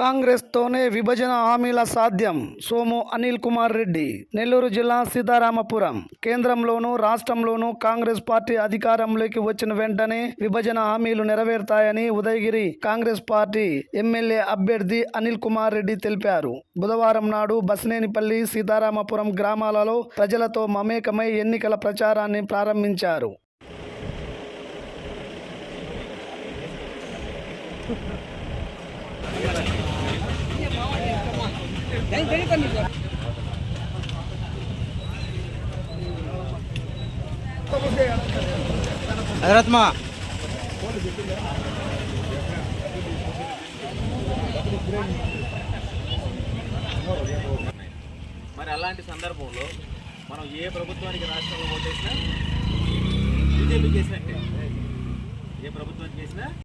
కాంగ్రెస్తోనే విభజన హామీల సాధ్యం సోము అనిల్ కుమార్ రెడ్డి. నెల్లూరు జిల్లా సీతారామపురం కేంద్రంలోనూ రాష్ట్రంలోనూ కాంగ్రెస్ పార్టీ అధికారంలోకి వచ్చిన వెంటనే విభజన హామీలు నెరవేరుతాయని ఉదయగిరి కాంగ్రెస్ పార్టీ ఎమ్మెల్యే అభ్యర్థి అనిల్ కుమార్ రెడ్డి తెలిపారు. బుధవారం నాడు బస్నేనిపల్లి సీతారామపురం గ్రామాలలో ప్రజలతో మమేకమై ఎన్నికల ప్రచారాన్ని ప్రారంభించారు. హజరత్మా మరి అలాంటి సందర్భంలో మనం ఏ ప్రభుత్వానికి రాష్ట్రంలో ఓటేసినా బీజేపీకి వేసినట్టే ఏ ప్రభుత్వానికి వేసినా